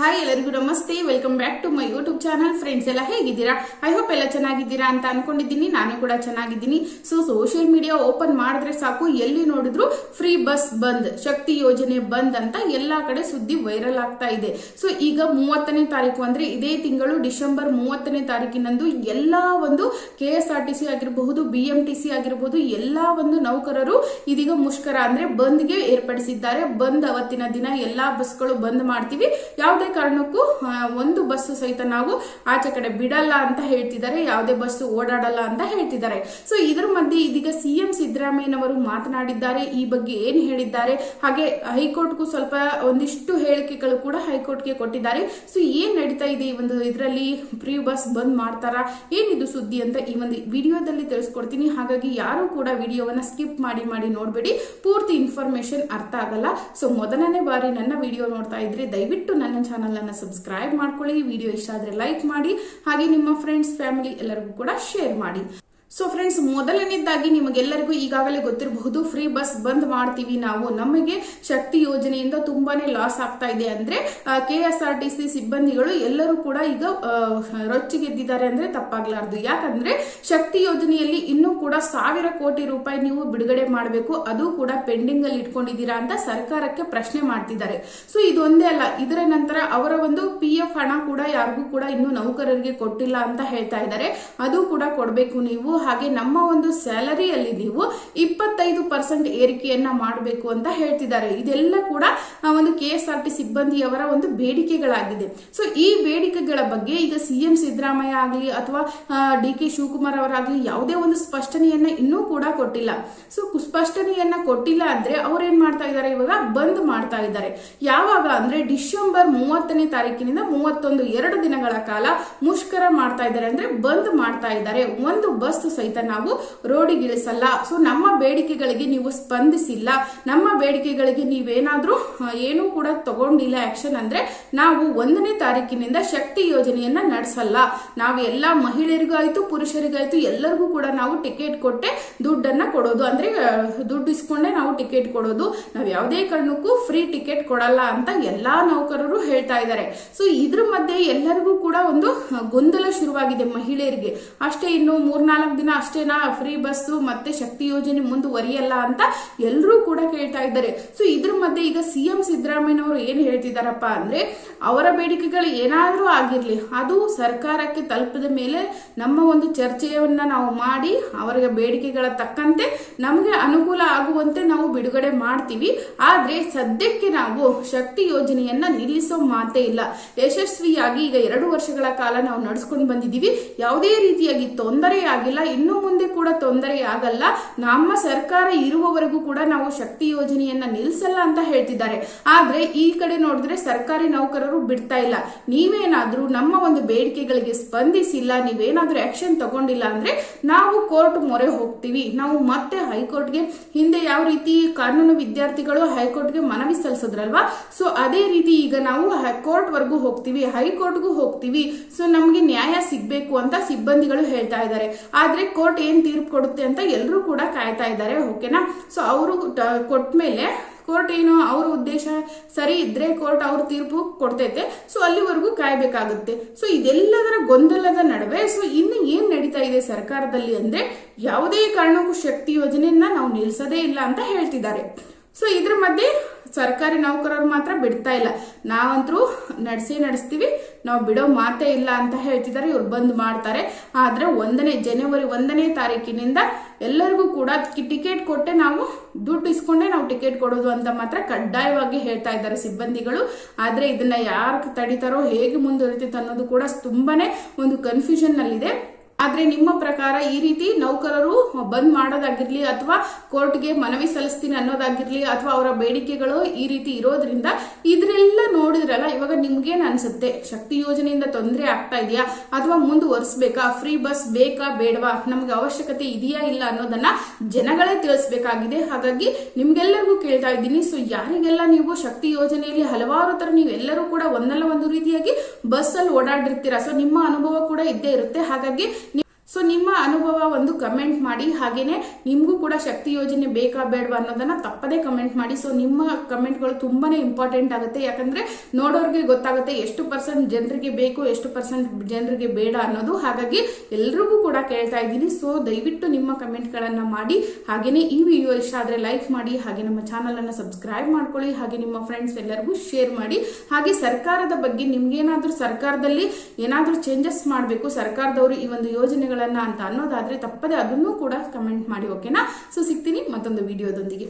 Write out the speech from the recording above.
Hi ಎಲ್ಲರಿಗೂ ನಮಸ್ತೆ. Welcome back to my YouTube channel friends ಎಲ್ಲ ಹೇಗಿದ್ದೀರಾ? ಐ ಹೋಪ್ ಎಲ್ಲ ಚೆನ್ನಾಗಿದ್ದೀರಾ ಅಂತ ಅನ್ಕೊಂಡಿದ್ದೀನಿ. ನಾನು ಕೂಡ ಚೆನ್ನಾಗಿದ್ದೀನಿ. ಸೊ ಸೋಷಿಯಲ್ ಮೀಡಿಯಾ ಓಪನ್ ಮಾಡಿದ್ರೆ ಸಾಕು. ಎಲ್ಲಿ ನೋಡಿದ್ರು ಫ್ರೀ ಬಸ್ ಬಂದ್, ಶಕ್ತಿ ಯೋಜನೆ ಬಂದ್ ಅಂತ ಎಲ್ಲಾ ಕಡೆ ಸುದ್ದಿ ವೈರಲ್ ಆಗ್ತಾ ಇದೆ. ಸೊ ಈಗ ಮೂವತ್ತನೇ ತಾರೀಕು ಅಂದ್ರೆ ಇದೇ ತಿಂಗಳು ಡಿಸೆಂಬರ್ ಮೂವತ್ತನೇ ತಾರೀಕಿನಂದು ಎಲ್ಲಾ ಒಂದು K S R T C ಆಗಿರಬಹುದು ಬಿ ಎಂ ಟಿ ಸಿ ಆಗಿರಬಹುದು, ಎಲ್ಲಾ ಒಂದು ನೌಕರರು ಇದೀಗ ಮುಷ್ಕರ ಅಂದ್ರೆ ಬಂದ್ಗೆ ಏರ್ಪಡಿಸಿದ್ದಾರೆ. ಬಂದ್ ಅವತ್ತಿನ ದಿನ ಎಲ್ಲಾ ಬಸ್ಗಳು ಬಂದ್ ಮಾಡ್ತೀವಿ. ಯಾವುದೇ ಕಾರಣಕ್ಕೂ ಒಂದು ಬಸ್ ಸಹಿತ ನಾವು ಆಚೆ ಕಡೆ ಬಿಡಲ್ಲ ಅಂತ ಹೇಳ್ತಿದ್ದಾರೆ, ಯಾವುದೇ ಬಸ್ ಓಡಾಡಲ್ಲ ಅಂತ ಹೇಳ್ತಿದ್ದಾರೆ. ಸೊ ಇದ್ರ ಮಧ್ಯೆ ಇದೀಗ ಸಿಎಂ ಸಿದ್ದರಾಮಯ್ಯನವರು ಮಾತನಾಡಿದ್ದಾರೆ, ಈ ಬಗ್ಗೆ ಏನ್ ಹೇಳಿದ್ದಾರೆ? ಹಾಗೆ ಹೈಕೋರ್ಟ್ಗೂ ಸ್ವಲ್ಪ ಒಂದಿಷ್ಟು ಹೇಳಿಕೆಗಳು ಕೂಡ ಹೈಕೋರ್ಟ್ಗೆ ಕೊಟ್ಟಿದ್ದಾರೆ. ಸೊ ಏನ್ ನಡೀತಾ ಇದೆ ಈ ಒಂದು ಇದರಲ್ಲಿ? ಫ್ರೀ ಬಸ್ ಬಂದ್ ಮಾಡ್ತಾರಾ? ಏನಿದು ಸುದ್ದಿ ಅಂತ ಈ ಒಂದು ವಿಡಿಯೋದಲ್ಲಿ ತಿಳಿಸ್ಕೊಡ್ತೀನಿ. ಹಾಗಾಗಿ ಯಾರು ಕೂಡ ವಿಡಿಯೋವನ್ನ ಸ್ಕಿಪ್ ಮಾಡಿ ಮಾಡಿ ನೋಡ್ಬೇಡಿ. ಪೂರ್ತಿ ಇನ್ಫಾರ್ಮೇಶನ್ ಅರ್ಥ ಆಗಲ್ಲ. ಸೊ ಮೊದಲನೇ ಬಾರಿ ನನ್ನ ವಿಡಿಯೋ ನೋಡ್ತಾ ಇದ್ರೆ ದಯವಿಟ್ಟು ನನ್ನ ಚಾನಲ್ ಅನ್ನ ಸಬ್ಸ್ಕ್ರೈಬ್ ಮಾಡ್ಕೊಳ್ಳಿ ವಿಡಿಯೋ ಇಷ್ಟ ಆದ್ರೆ ಲೈಕ್ ಮಾಡಿ, ಹಾಗೆ ನಿಮ್ಮ ಫ್ರೆಂಡ್ಸ್ ಫ್ಯಾಮಿಲಿ ಎಲ್ಲರಿಗೂ ಕೂಡ ಶೇರ್ ಮಾಡಿ. ಸೊ ಫ್ರೆಂಡ್ಸ್ ಮೊದಲನೇದಾಗಿ ನಿಮಗೆಲ್ಲರಿಗೂ ಈಗಾಗಲೇ ಗೊತ್ತಿರಬಹುದು ಫ್ರೀ ಬಸ್ ಬಂದ್ ಮಾಡ್ತೀವಿ ನಾವು. ನಮಗೆ ಶಕ್ತಿ ಯೋಜನೆಯಿಂದ ತುಂಬಾನೇ ಲಾಸ್ ಆಗ್ತಾ ಇದೆ ಅಂದ್ರೆ ಕೆ ಎಸ್ ಆರ್ ಟಿ ಸಿಬ್ಬಂದಿಗಳು ಎಲ್ಲರೂ ಕೂಡ ಈಗ ರೊಚ್ಚಿಗೆದ್ದಿದ್ದಾರೆ ಅಂದ್ರೆ ತಪ್ಪಾಗ್ಲಾರ್ದು. ಯಾಕಂದ್ರೆ ಶಕ್ತಿ ಯೋಜನೆಯಲ್ಲಿ ಇನ್ನೂ ಕೂಡ ಸಾವಿರ ಕೋಟಿ ರೂಪಾಯಿ ನೀವು ಬಿಡುಗಡೆ ಮಾಡಬೇಕು. ಅದು ಕೂಡ ಪೆಂಡಿಂಗ್ ಅಲ್ಲಿ ಇಟ್ಕೊಂಡಿದ್ದೀರಾ ಅಂತ ಸರ್ಕಾರಕ್ಕೆ ಪ್ರಶ್ನೆ ಮಾಡ್ತಿದ್ದಾರೆ. ಸೊ ಇದೊಂದೇ ಅಲ್ಲ, ಇದರ ನಂತರ ಅವರ ಒಂದು ಪಿ ಎಫ್ ಹಣ ಕೂಡ ಯಾರಿಗೂ ಕೂಡ ಇನ್ನು ನೌಕರರಿಗೆ ಕೊಟ್ಟಿಲ್ಲ ಅಂತ ಹೇಳ್ತಾ ಇದ್ದಾರೆ. ಅದು ಕೂಡ ಕೊಡಬೇಕು ನೀವು. ಹಾಗೆ ನಮ್ಮ ಒಂದು ಸ್ಯಾಲರಿಯಲ್ಲಿ ನೀವು ಇಪ್ಪತ್ತೈದು ಪರ್ಸೆಂಟ್ ಏರಿಕೆಯನ್ನ ಮಾಡಬೇಕು ಅಂತ ಹೇಳ್ತಿದ್ದಾರೆ. ಇದೆಲ್ಲ ಕೂಡ ಒಂದು ಕೆ ಎಸ್ ಆರ್ ಟಿ ಸಿಬ್ಬಂದಿಯವರ ಒಂದು ಬೇಡಿಕೆಗಳಾಗಿದೆ. ಸೊ ಈ ಬೇಡಿಕೆಗಳ ಬಗ್ಗೆ ಈಗ ಸಿಎಂ ಸಿದ್ದರಾಮಯ್ಯ ಆಗಲಿ ಅಥವಾ ಡಿ ಕೆ ಶಿವಕುಮಾರ್ ಅವರಾಗಲಿ ಯಾವುದೇ ಒಂದು ಸ್ಪಷ್ಟನೆಯನ್ನ ಇನ್ನೂ ಕೂಡ ಕೊಟ್ಟಿಲ್ಲ. ಸೊ ಸ್ಪಷ್ಟನೆಯನ್ನ ಕೊಟ್ಟಿಲ್ಲ ಅಂದ್ರೆ ಅವ್ರು ಏನ್ ಮಾಡ್ತಾ ಇದ್ದಾರೆ? ಇವಾಗ ಬಂದ್ ಮಾಡ್ತಾ ಇದ್ದಾರೆ. ಯಾವಾಗ ಅಂದ್ರೆ ಡಿಸೆಂಬರ್ ಮೂವತ್ತನೇ ತಾರೀಕಿನಿಂದ ಮೂವತ್ತೊಂದು ಎರಡು ದಿನಗಳ ಕಾಲ ಮುಷ್ಕರ ಮಾಡ್ತಾ ಇದ್ದಾರೆ ಅಂದ್ರೆ ಬಂದ್ ಮಾಡ್ತಾ ಇದ್ದಾರೆ. ಒಂದು ಬಸ್ ಸಹಿತ ನಾವು ರೋಡಿಗಿಳಿಸಲ್ಲ. ಸೊ ನಮ್ಮ ಬೇಡಿಕೆಗಳಿಗೆ ನೀವು ಸ್ಪಂದಿಸಿಲ್ಲ. ನಮ್ಮ ಬೇಡಿಕೆಗಳಿಗೆ ನೀವೇನಾದ್ರೂ ಏನು ಕೂಡ ತಗೊಂಡಿಲ್ಲ ಆಕ್ಷನ್ ಅಂದ್ರೆ ನಾವು ಒಂದನೇ ತಾರೀಕಿನಿಂದ ಶಕ್ತಿ ಯೋಜನೆಯನ್ನ ನಡೆಸಲ್ಲ. ನಾವು ಎಲ್ಲ ಮಹಿಳೆಯರಿಗಾಯ್ತು, ಪುರುಷರಿಗಾಯ್ತು, ಎಲ್ಲರಿಗೂ ಕೂಡ ನಾವು ಟಿಕೆಟ್ ಕೊಟ್ಟೆ ದುಡ್ಡನ್ನ ಕೊಡೋದು. ಅಂದ್ರೆ ದುಡ್ಡು ಇಸ್ಕೊಂಡೆ ನಾವು ಟಿಕೆಟ್ ಕೊಡೋದು. ನಾವು ಯಾವುದೇ ಕಾರಣಕ್ಕೂ ಫ್ರೀ ಟಿಕೆಟ್ ಕೊಡಲ್ಲ ಅಂತ ಎಲ್ಲಾ ನೌಕರರು ಹೇಳ್ತಾ ಇದ್ದಾರೆ. ಸೊ ಇದ್ರ ಮಧ್ಯೆ ಎಲ್ಲರಿಗೂ ಕೂಡ ಒಂದು ಗೊಂದಲ ಶುರುವಾಗಿದೆ ಮಹಿಳೆಯರಿಗೆ. ಅಷ್ಟೇ ಇನ್ನು ಮೂರ್ನಾಲ್ಕು ದಿನ ಅಷ್ಟೇನಾ ಫ್ರೀ ಬಸ್ಸು ಮತ್ತೆ ಶಕ್ತಿ ಯೋಜನೆ ಮುಂದುವರಿಯಲ್ಲ ಅಂತ ಎಲ್ಲರೂ ಕೂಡ ಕೇಳ್ತಾ ಇದ್ದಾರೆ. ಸೊ ಇದ್ರ ಮಧ್ಯೆ ಈಗ ಸಿಎಂ ಸಿದ್ದರಾಮಯ್ಯನವರು ಏನು ಹೇಳ್ತಿದಾರಪ್ಪ ಅಂದ್ರೆ, ಅವರ ಬೇಡಿಕೆಗಳು ಏನಾದರೂ ಆಗಿರಲಿ, ಅದು ಸರ್ಕಾರಕ್ಕೆ ತಲುಪಿದ ಮೇಲೆ ನಮ್ಮ ಒಂದು ಚರ್ಚೆಯನ್ನ ನಾವು ಮಾಡಿ, ಅವರಿಗೆ ಬೇಡಿಕೆಗಳ ತಕ್ಕಂತೆ ನಮಗೆ ಅನುಕೂಲ ಆಗುವಂತೆ ನಾವು ಬಿಡುಗಡೆ ಮಾಡ್ತೀವಿ. ಆದರೆ ಸದ್ಯಕ್ಕೆ ನಾವು ಶಕ್ತಿ ಯೋಜನೆಯನ್ನ ನಿಲ್ಲಿಸೋ ಮಾತೇ ಇಲ್ಲ. ಯಶಸ್ವಿಯಾಗಿ ಈಗ ಎರಡು ವರ್ಷಗಳ ಕಾಲ ನಾವು ನಡೆಸ್ಕೊಂಡು ಬಂದಿದ್ದೀವಿ. ಯಾವುದೇ ರೀತಿಯಾಗಿ ತೊಂದರೆ ಆಗಿಲ್ಲ ಇನ್ನು ಮುಂದೆ ಕೂಡ ತೊಂದರೆ ಆಗಲ್ಲ ನಮ್ಮ ಸರ್ಕಾರ ಇರುವವರೆಗೂ ಕೂಡ ನಾವು ಶಕ್ತಿ ಯೋಜನೆಯನ್ನ ನಿಲ್ಲಿಸಲ್ಲ ಅಂತ ಹೇಳ್ತಿದ್ದಾರೆ. ಆದ್ರೆ ಈ ಕಡೆ ನೋಡಿದ್ರೆ ಸರ್ಕಾರಿ ನೌಕರರು ಬಿಡ್ತಾ ಇಲ್ಲ. ನೀವೇನಾದ್ರೂ ನಮ್ಮ ಒಂದು ಬೇಡಿಕೆಗಳಿಗೆ ಸ್ಪಂದಿಸಿಲ್ಲ, ನೀವೇನಾದ್ರೂ ಆಕ್ಷನ್ ತಗೊಂಡಿಲ್ಲ ಅಂದ್ರೆ ನಾವು ಕೋರ್ಟ್ ಮೊರೆ ಹೋಗ್ತೀವಿ. ನಾವು ಮತ್ತೆ ಹೈಕೋರ್ಟ್ಗೆ ಹಿಂದೆ ಯಾವ ರೀತಿ ಕಾನೂನು ವಿದ್ಯಾರ್ಥಿಗಳು ಹೈಕೋರ್ಟ್ಗೆ ಮನವಿ ಸಲ್ಲಿಸಿದ್ರಲ್ವಾ? ಸೊ ಅದೇ ರೀತಿ ಈಗ ನಾವು ಕೋರ್ಟ್ ವರ್ಗೂ ಹೋಗ್ತೀವಿ, ಹೈಕೋರ್ಟ್ಗೂ ಹೋಗ್ತೀವಿ. ಸೊ ನಮ್ಗೆ ನ್ಯಾಯ ಸಿಗ್ಬೇಕು ಅಂತ ಸಿಬ್ಬಂದಿಗಳು ಹೇಳ್ತಾ ಇದ್ದಾರೆ. ಆದ್ರೆ ಕೋರ್ಟ್ ಏನು ತೀರ್ಪು ಕೊಡುತ್ತೆ ಅಂತ ಎಲ್ಲರೂ ಕೂಡ ಕಾಯ್ತಾ ಇದ್ದಾರೆ, ಓಕೆನಾ? ಸೊ ಅವರು ಕೊಟ್ಮೇಲೆ ಕೋರ್ಟ್ ಏನು, ಅವ್ರ ಉದ್ದೇಶ ಸರಿ ಇದ್ರೆ ಕೋರ್ಟ್ ಅವ್ರ ತೀರ್ಪು ಕೊಡ್ತೈತೆ. ಸೊ ಅಲ್ಲಿವರೆಗೂ ಕಾಯ್ಬೇಕಾಗುತ್ತೆ. ಸೊ ಇದೆಲ್ಲದರ ಗೊಂದಲದ ನಡುವೆ ಸೊ ಇನ್ನು ಏನ್ ನಡೀತಾ ಇದೆ ಸರ್ಕಾರದಲ್ಲಿ ಅಂದ್ರೆ ಯಾವುದೇ ಕಾರಣಕ್ಕೂ ಶಕ್ತಿ ಯೋಜನೆಯನ್ನ ನಾವು ನಿಲ್ಸದೇ ಇಲ್ಲ ಅಂತ ಹೇಳ್ತಿದ್ದಾರೆ. ಸೊ ಇದ್ರ ಮಧ್ಯೆ ಸರ್ಕಾರಿ ನೌಕರರು ಮಾತ್ರ ಬಿಡ್ತಾ ಇಲ್ಲ. ನಾವಂತರೂ ನಡೆಸಿ ನಡೆಸ್ತೀವಿ, ನಾವು ಬಿಡೋ ಮಾತೇ ಇಲ್ಲ ಅಂತ ಹೇಳ್ತಿದ್ದಾರೆ ಇವ್ರು ಬಂದ್ ಮಾಡ್ತಾರೆ. ಆದ್ರೆ ಒಂದನೇ ಜನವರಿ ಒಂದನೇ ತಾರೀಕಿನಿಂದ ಎಲ್ಲರಿಗೂ ಕೂಡ ಟಿಕೆಟ್ ಕೊಟ್ಟೆ ನಾವು ದುಡ್ಡು ಇಸ್ಕೊಂಡೆ ನಾವು ಟಿಕೆಟ್ ಕೊಡೋದು ಅಂತ ಮಾತ್ರ ಕಡ್ಡಾಯವಾಗಿ ಹೇಳ್ತಾ ಇದ್ದಾರೆ ಸಿಬ್ಬಂದಿಗಳು. ಆದ್ರೆ ಇದನ್ನ ಯಾರು ತಡಿತಾರೋ, ಹೇಗೆ ಮುಂದುವರಿತೈತೆ ಅನ್ನೋದು ಕೂಡ ತುಂಬಾನೇ ಒಂದು ಕನ್ಫ್ಯೂಷನ್ ನಲ್ಲಿದೆ. ಆದ್ರೆ ನಿಮ್ಮ ಪ್ರಕಾರ ಈ ರೀತಿ ನೌಕರರು ಬಂದ್ ಮಾಡೋದಾಗಿರ್ಲಿ ಅಥವಾ ಕೋರ್ಟ್ಗೆ ಮನವಿ ಸಲ್ಲಿಸ್ತೀನಿ ಅನ್ನೋದಾಗಿರ್ಲಿ ಅಥವಾ ಅವರ ಬೇಡಿಕೆಗಳು ಈ ರೀತಿ ಇರೋದ್ರಿಂದ ಇದ್ರೆಲ್ಲ ನೋಡಿದ್ರಲ್ಲ, ಇವಾಗ ನಿಮ್ಗೇನು ಅನ್ಸುತ್ತೆ? ಶಕ್ತಿ ಯೋಜನೆಯಿಂದ ತೊಂದರೆ ಆಗ್ತಾ ಇದೆಯಾ? ಅಥವಾ ಮುಂದುವರ್ಸ್ಬೇಕಾ? ಫ್ರೀ ಬಸ್ ಬೇಕಾ, ಬೇಡವಾ? ನಮ್ಗೆ ಅವಶ್ಯಕತೆ ಇದೆಯಾ ಇಲ್ಲ ಅನ್ನೋದನ್ನ ಜನಗಳೇ ತಿಳಿಸ್ಬೇಕಾಗಿದೆ. ಹಾಗಾಗಿ ನಿಮ್ಗೆಲ್ಲರಿಗೂ ಕೇಳ್ತಾ ಇದ್ದೀನಿ. ಸೊ ಯಾರಿಗೆಲ್ಲ ನೀವು ಶಕ್ತಿ ಯೋಜನೆಯಲ್ಲಿ ಹಲವಾರು ತರ ನೀವು ಎಲ್ಲರೂ ಕೂಡ ಒಂದಲ್ಲ ಒಂದು ರೀತಿಯಾಗಿ ಬಸ್ ಅಲ್ಲಿ ಓಡಾಡಿರ್ತೀರಾ? ಸೊ ನಿಮ್ಮ ಅನುಭವ ಕೂಡ ಇದ್ದೇ ಇರುತ್ತೆ. ಹಾಗಾಗಿ ಸೊ ನಿಮ್ಮ ಅನುಭವ ಒಂದು ಕಮೆಂಟ್ ಮಾಡಿ, ಹಾಗೇನೆ ನಿಮಗೂ ಕೂಡ ಶಕ್ತಿ ಯೋಜನೆ ಬೇಕಾ ಬೇಡವಾ ಅನ್ನೋದನ್ನ ತಪ್ಪದೇ ಕಮೆಂಟ್ ಮಾಡಿ. ಸೊ ನಿಮ್ಮ ಕಮೆಂಟ್ಗಳು ತುಂಬಾನೇ ಇಂಪಾರ್ಟೆಂಟ್ ಆಗುತ್ತೆ. ಯಾಕಂದ್ರೆ ನೋಡೋರಿಗೆ ಗೊತ್ತಾಗುತ್ತೆ ಎಷ್ಟು ಪರ್ಸೆಂಟ್ ಜನರಿಗೆ ಬೇಕು, ಎಷ್ಟು ಪರ್ಸೆಂಟ್ ಜನರಿಗೆ ಬೇಡ ಅನ್ನೋದು. ಹಾಗಾಗಿ ಎಲ್ರಿಗೂ ಕೂಡ ಕೇಳ್ತಾ ಇದ್ದೀನಿ. ಸೊ ದಯವಿಟ್ಟು ನಿಮ್ಮ ಕಮೆಂಟ್ಗಳನ್ನು ಮಾಡಿ, ಹಾಗೇನೆ ಈ ವಿಡಿಯೋ ಇಷ್ಟ ಆದರೆ ಲೈಕ್ ಮಾಡಿ, ಹಾಗೆ ನಮ್ಮ ಚಾನಲನ್ನು ಸಬ್ಸ್ಕ್ರೈಬ್ ಮಾಡ್ಕೊಳ್ಳಿ, ಹಾಗೆ ನಿಮ್ಮ ಫ್ರೆಂಡ್ಸ್ ಎಲ್ಲರಿಗೂ ಶೇರ್ ಮಾಡಿ. ಹಾಗೆ ಸರ್ಕಾರದ ಬಗ್ಗೆ ನಿಮ್ಗೇನಾದರೂ ಸರ್ಕಾರದಲ್ಲಿ ಏನಾದರೂ ಚೇಂಜಸ್ ಮಾಡಬೇಕು, ಸರ್ಕಾರದವರು ಈ ಒಂದು ಯೋಜನೆಗಳನ್ನ ಅಂತ ಅನ್ನೋದಾದ್ರೆ ತಪ್ಪದೆ ಅದನ್ನು ಕೂಡ ಕಮೆಂಟ್ ಮಾಡಿ ಓಕೆನಾ ಸೊ ಸಿಗ್ತೀನಿ ಮತ್ತೊಂದು ವಿಡಿಯೋದೊಂದಿಗೆ.